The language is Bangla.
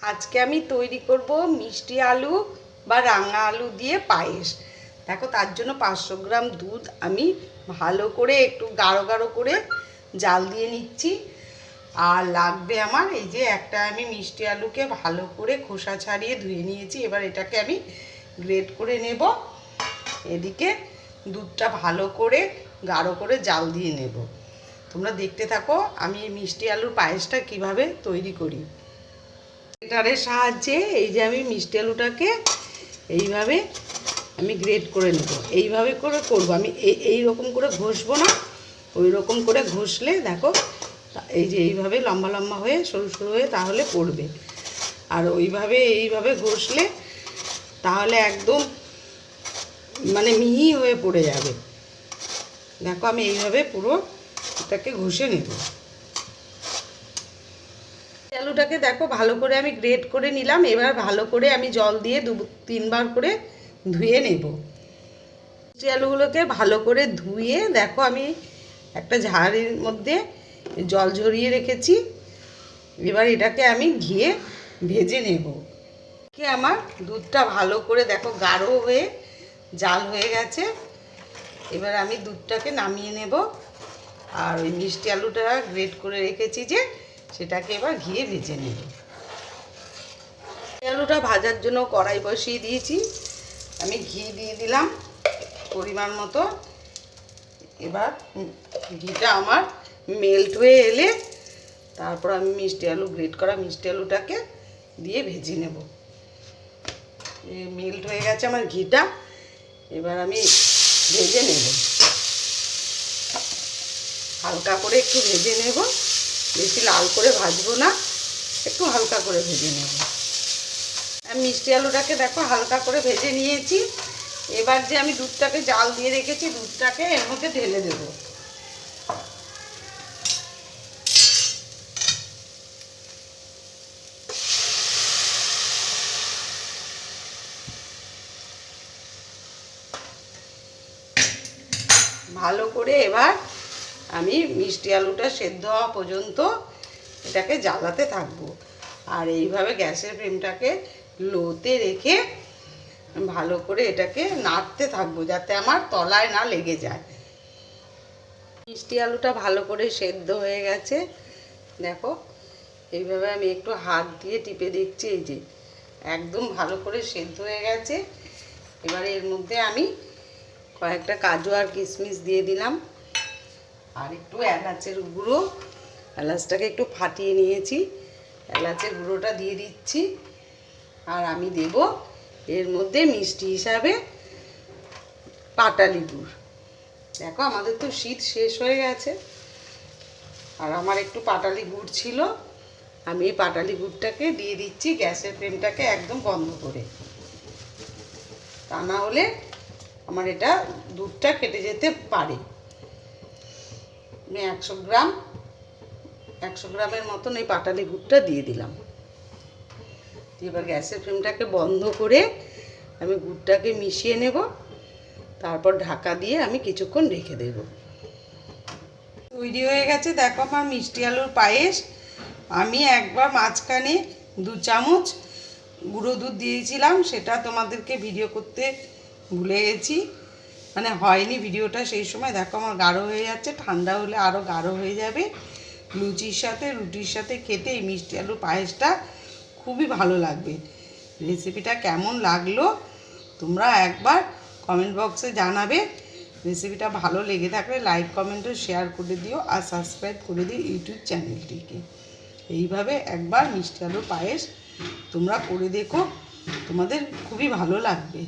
আজকে আমি তৈরি করব মিষ্টি আলু বা রাঙা আলু দিয়ে পায়েস। দেখো, তার জন্য পাঁচশো গ্রাম দুধ আমি ভালো করে একটু গাঢ় গাঢ় করে জাল দিয়ে নিচ্ছি। আর লাগবে আমার এই যে একটা আমি মিষ্টি আলুকে ভালো করে খোসা ছাড়িয়ে ধুয়ে নিয়েছি। এবার এটাকে আমি গ্রেট করে নেব। এদিকে দুধটা ভালো করে গাঢ় করে জাল দিয়ে নেব। তোমরা দেখতে থাকো আমি মিষ্টি আলুর পায়েসটা কীভাবে তৈরি করি। গ্রেটারের সাহায্যে এই যে আমি মিষ্টি আলুটাকে এইভাবে আমি গ্রেট করে নেব। এইভাবে করে করব। আমি এই রকম করে ঘষবো না। ওই রকম করে ঘষলে দেখো, এই যে এইভাবে লম্বা লম্বা হয়ে, সরু সরু হয়ে তাহলে পড়বে। আর ওইভাবে, এইভাবে ঘষলে তাহলে একদম মানে মিহি হয়ে পড়ে যাবে। দেখো আমি এইভাবে পুরো এটাকে ঘষে নেব। আলুটাকে দেখো ভালো করে আমি গ্রেট করে নিলাম, এবার ভালো করে আমি জল দিয়ে দু, তিনবার করে ধুয়ে নেব। মিষ্টি আলুগুলোকে ভালো করে ধুয়ে দেখো আমি একটা ঝাড়ের মধ্যে জল ঝরিয়ে রেখেছি, এবার এটাকে আমি ঘিয়ে ভেজে নেব। কি আমার দুধটা ভালো করে দেখো গাঢ় হয়ে, জাল হয়ে গেছে, এবার আমি দুধটাকে নামিয়ে নেব। আর ওই মিষ্টি আলুটা গ্রেট করে রেখেছি যে সেটাকে এবার ঘিয়ে ভেজে নেব। আলুটা ভাজার জন্য কড়াই বসিয়ে দিয়েছি। আমি ঘি দিয়ে দিলাম পরিমাণ মতো। এবার ঘিটা আমার মেল্ট হয়ে এলে তারপর আমি মিষ্টি আলু গ্রেট করা মিষ্টি আলুটাকে দিয়ে ভেজে নেব। মেল্ট হয়ে গেছে আমার ঘিটা। এবার আমি ভেজে নেব। হালকা করে একটু ভেজে নেব। বেশি লাল করে ভাজবো না, একটু হালকা করে ভেজে নেব। মিষ্টি আলুটাকে দেখো হালকা করে ভেজে নিয়েছি। এবার যে আমি দুধটাকে জাল দিয়ে রেখেছি, দুধটাকে এর মধ্যে ঢেলে দেব। ভালো করে এবার আমি মিষ্টি আলুটা সেদ্ধ হওয়া পর্যন্ত এটাকে জ্বালাতে থাকব। আর এইভাবে গ্যাসের ফ্লেমটাকে লোতে রেখে ভালো করে এটাকে নাড়তে থাকব যাতে আমার তলায় না লেগে যায়। মিষ্টি আলুটা ভালো করে সেদ্ধ হয়ে গেছে। দেখো, এইভাবে আমি একটু হাত দিয়ে টিপে দেখছি এই যে একদম ভালো করে সেদ্ধ হয়ে গেছে। এবার এর মধ্যে আমি কয়েকটা কাজু আর কিশমিশ দিয়ে দিলাম। আর একটু এলাচের গুঁড়ো। এলাচটাকে একটু ফাটিয়ে নিয়েছি। এলাচের গুঁড়োটা দিয়ে দিচ্ছি। আর আমি দেব এর মধ্যে মিষ্টি হিসাবে পাটালি গুড় দেখো, আমাদের তো শীত শেষ হয়ে গেছে। আর আমার একটু পাটালি গুড় ছিল। আমি এই পাটালি গুড়টাকে দিয়ে দিচ্ছি গ্যাসের ফ্লেমটাকে একদম বন্ধ করে। তা না হলে আমার এটা দুধটা কেটে যেতে পারে। আমি একশো গ্রাম, একশো গ্রামের মতন এই পাটালি গুড়টা দিয়ে দিলাম। এবার গ্যাসের ফ্লেমটাকে বন্ধ করে আমি গুড়টাকে মিশিয়ে নেব, তারপর ঢাকা দিয়ে আমি কিছুক্ষণ রেখে দেব। তৈরি হয়ে গেছে, দেখো আমার মিষ্টি আলুর পায়েস। আমি একবার মাঝখানে দু চামচ গুঁড়ো দুধ দিয়েছিলাম, সেটা তোমাদেরকে ভিডিও করতে ভুলে গেছি। মানে হয়নি ভিডিওটা, সেই সময় দেখো আমার গাঢ় হয়ে যাচ্ছে, ঠান্ডা হলে আরও গাঢ় হয়ে যাবে। লুচির সাথে, রুটির সাথে খেতে এই মিষ্টি আলু পায়েসটা খুবই ভালো লাগবে। রেসিপিটা কেমন লাগল তোমরা একবার কমেন্ট বক্সে জানাবে। রেসিপিটা ভালো লেগে থাকলে লাইক কমেন্টও শেয়ার করে দিও আর সাবস্ক্রাইব করে দিও ইউটিউব চ্যানেলটিকে। এইভাবে একবার মিষ্টি আলু পায়েস তোমরা করে দেখো, তোমাদের খুবই ভালো লাগবে।